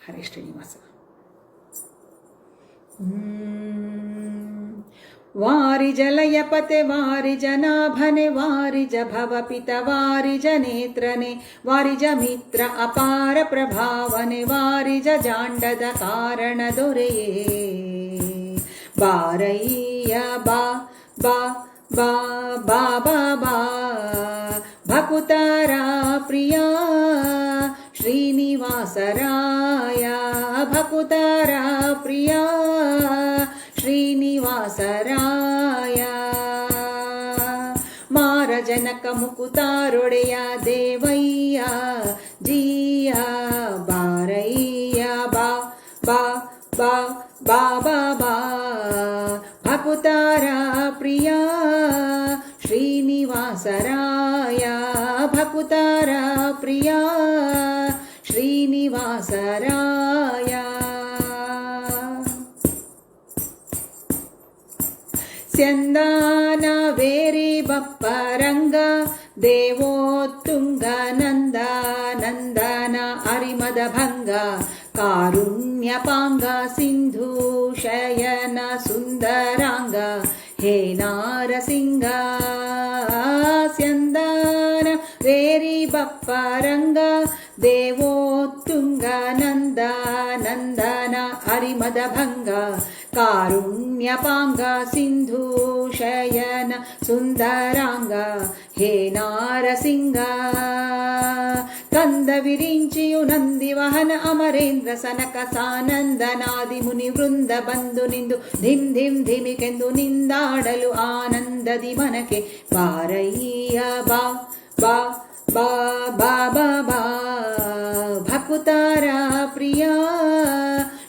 ಹರೇ ಶ್ರೀನಿವಾಸ ವಾರಿಜಲಯಪತೆ ವಾರಿಜನಾಭನೆ ವಾರಿಜ ಭವಪಿತ ವಾರಿಜ ನೇತ್ರನೆ ವಾರಿಜ ಮಿತ್ರ ಅಪಾರ ಪ್ರಭಾವನೆ ವಾರಿಜ ಜಾಂಡದ ಕಾರಣ ದೊರೆಯೇ ಬಾರಯ್ಯ ಬಾ ಬಾ श्रीनिवासराया भकुतारा प्रिया। श्रीनिवासराया। मारजनकमुकुतारुडेया देवय्या जीया बारय्या बा बा बा बाबा बाबाबा भकुतारा प्रिया। श्रीनिवासराया भकुतारा प्रिया। ಶ್ರೀನಿವಾಸರಾಯ ಸ್ಯಂದಾನ ವೇರಿ ಬಪ್ಪರಂಗ ದೇವೋತ್ತುಂಗ ನಂದ ನಂದನ ಅರಿಮದ ಭಂಗ ಕಾರುಣ್ಯಪಾಂಗ ಸಿಂಧು ಶಯನ ಸುಂದರಾಂಗ ಹೇ ನಾರಸಿಂಗ ಬಪ್ಪರಂಗ ದೇವೋತ್ತುಂಗ ನಂದ ನಂದನ ಅರಿಮದ ಭಂಗ ಕಾರುಣ್ಯಪಾಂಗ ಸಿಂಧು ಶಯನ ಸುಂದರಾಂಗ ಹೇ ನಾರಸಿಂಗ ಕಂದ ವಿರಿಂಚಿಯು ನಂದಿ ವಾಹನ ಅಮರೇಂದ್ರ ಸನಕ ಸಾನಂದನಾದಿ ಮುನಿ ವೃಂದ ಬಂದು ನಿಂದು ಧಿಮ್ ಧಿಮ್ ಧಿಮಿಕೆಂದು ನಿಂದಾಡಲು ಆನಂದದಿ ಮನಕೆ ಬಾರಯ್ಯ ಬಾ బా బాబా బా భకుతారా ప్రియా?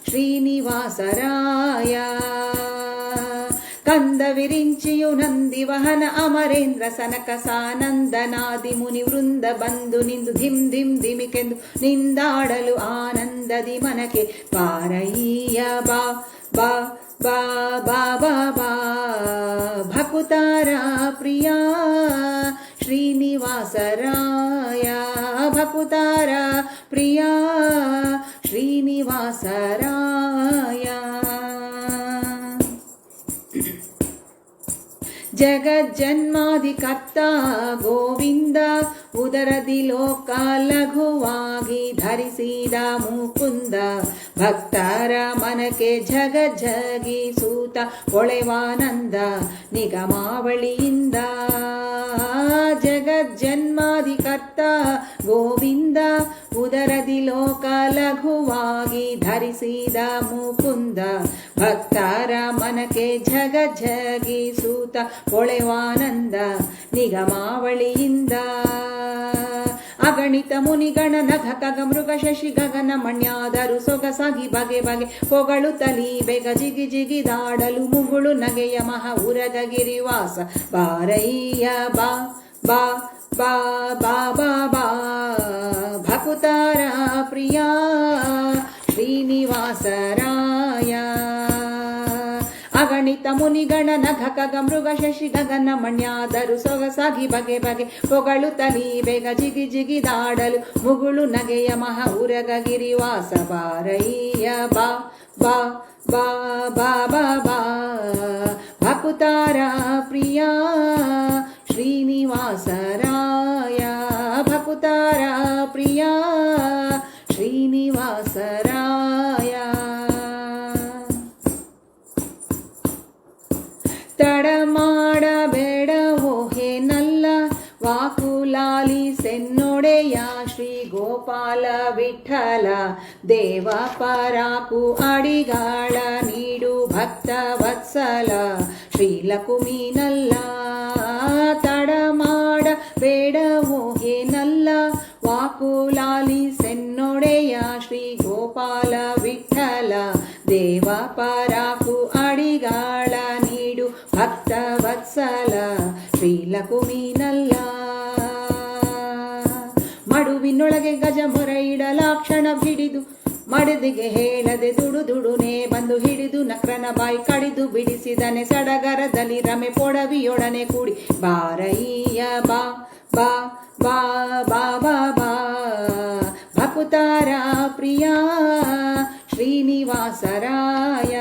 శ్రీనివాసరాయ. కంద విరించియు నంది వహన అమరేంద్ర సనక సానందనాది ముని వృంద బంధు నిందు ధిం ధిం ధిమికెందు నిందాడలు ఆనందది మనకే పారయ్య. బా బా బా బా బా బా. భకుతారా ప్రియా? శ్రీనివాసరా ಭಕುತಾರ ಪ್ರಿಯ ಶ್ರೀನಿವಾಸರಾಯ. ಜಗಜ್ಜನ್ಮಾಧಿಕರ್ತ ಗೋವಿಂದ, ಉದರದಿ ಲೋಕ ಲಘುವಾಗಿ ಧರಿಸಿದ ಮುಕುಂದ, ಭಕ್ತರ ಮನಕ್ಕೆ ಜಗ ಜಗಿಸೂತ ಹೊಳೆವಾನಂದ ನಿಗಮಾವಳಿಯಿಂದ. ಜಗಜ್ಜನ್ಮಾಧಿಕರ್ತ ಗೋವಿಂದ, ಉದರದಿ ಲೋಕ ಲಘುವಾಗಿ ಧರಿಸಿದ ಮುಕುಂದ. ಭಕ್ತರ ಮನಕ್ಕೆ ಜಗ ಸೂತ ಹೊಳೆವಾನಂದ ನಿಗಮಾವಳಿಯಿಂದ. ಅಗಣಿತ ಮುನಿಗಣ ನಘ ಕಗ ಮೃಗ ಶಶಿ ಗಗನ ಮಣ್ಯಾದರು ಸೊಗಸಾಗಿ ಬಗೆ ಬಗೆ ಹೊಗಳು ತಲಿ ಬೆಗ ಜಿಗಿ ದಾಡಲು ಮುಗುಳು ನಗೆಯ ಮಹ ಉರಗ ಗಿರಿವಾಸ ಬಾರಯ್ಯ ಬಾ ಬಾ ಬಾ ಬಾ ಬಾ ಬಾ ಭಕುತಾರ ಪ್ರಿಯ ಶ್ರೀನಿವಾಸರಾಯ ಅಗಣಿತ ಮುನಿಗಣ ನಘ ಕಗ ಮೃಗ ಶಶಿ ಗಗನ ಮಣ್ಯಾದರು ಸೊಗಸಾಗಿ ಬಗೆ ಬಗೆ ಪೊಗಳು ತಲಿ ಬೇಗ ಜಿಗಿ ಜಿಗಿದಾಡಲು ಮುಗುಳು ನಗೆಯ ಮಹ ಉರಗ ಗಿರಿವಾಸ ಬಾರಯ್ಯ ಬಾ ಬಾ ಬಾ ಬಾ ಬಾ ಬಾ ಭಕುತಾರ ಪ್ರಿಯ ಶ್ರೀನಿವಾಸರಾಯ ತಡ ಮಾಡಬೇಡ ನಲ್ಲ. ವಾಕುಲಾಲಿ ಸೆನ್ನೊಡೆಯ ಶ್ರೀ ಗೋಪಾಲ ವಿಠಲ. ದೇವ ಪರಾಕು ಅಡಿಗಾಳ ನೀಡು ಭಕ್ತ ವತ್ಸಲ. ಶ್ರೀಲಕುಮಿನಲ್ಲ, ತಡ ಮಾಡಬೇಡ ನಲ್ಲ. ವಾಕುಲಾಲಿ ಸೆನ್ನೊಡೆಯ ಶ್ರೀ ಗೋಪಾಲ ವಿಠಲ. ದೇವ ಪರಾಕು ಅಡಿಗಾಳ ವತ್ಸಲ ಶ್ರೀಲಕುಮಿನಲ್ಲ ಮಡುವಿನೊಳಗೆ ಗಜ ಮೊರ ಇಡಲಾಕ್ಷಣ ಹಿಡಿದು, ಮಡದಿಗೆ ಹೇಳದೆ ದುಡು ದುಡುನೆ ಬಂದು ಹಿಡಿದು, ನಕ್ರನ ಬಾಯಿ ಕಡಿದು ಬಿಡಿಸಿದನೆ ಸಡಗರದಲ್ಲಿ ರಮೆ ಪೊಡವಿಯೊಡನೆ ಕೂಡಿ, ಬಾರಯ್ಯ, ಬಾ ಬಾ ಬಾ ಬಾ ಬಾ ಬಾ. ಭಕುತಾರ ಪ್ರಿಯ, ಶ್ರೀನಿವಾಸರಾಯ.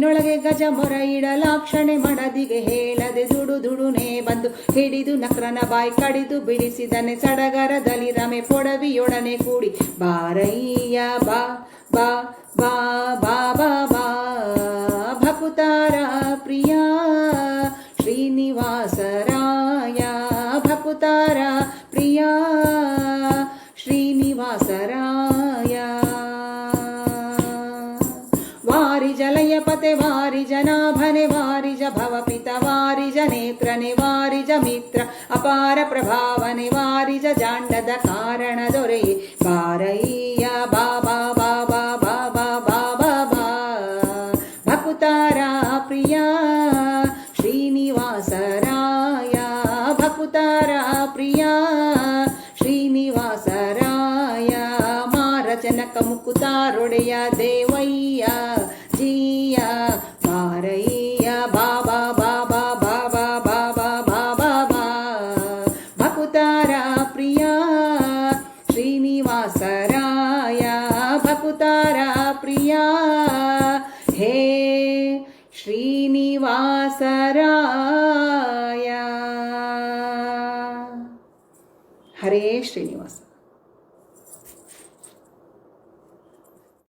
ಮಡುವಿನೊಳಗೆ ಗಜ ಮೊರ ಇಡಲಾಕ್ಷಣೆ ಮಡದಿಗೆ ಹೇಳದೆ ದುಡು ದುಡುನೆ ಬಂದು ಹಿಡಿದು ನಕ್ರನ ಬಾಯಿ ಕಡಿದು ಬಿಡಿಸಿದನೆ ಸಡಗರದಲ್ಲಿ ರಮೆ ಪೊಡವಿಯೊಡನೆ ಕೂಡಿ ಬಾರಯ್ಯ ಬಾ ಬಾ ಬಾ ಬಾ ಬಾ ಬಾ ಭಕುತಾರ ಪ್ರಿಯ वाते वारिजनाभनिवारिज भवपितवारिज नेत्रनिवारिज मित्र अपार प्रभाव निवारिज जाण्डद कारण दोरे बारय्य बाबा बाबा बाबा बाबा बा। भकुतारा प्रिया श्रीनिवासराय। भकुतारा प्रिया श्रीनिवासराय। मारचनक मुकुतारुडय देवय्या। श्रीनिवासरा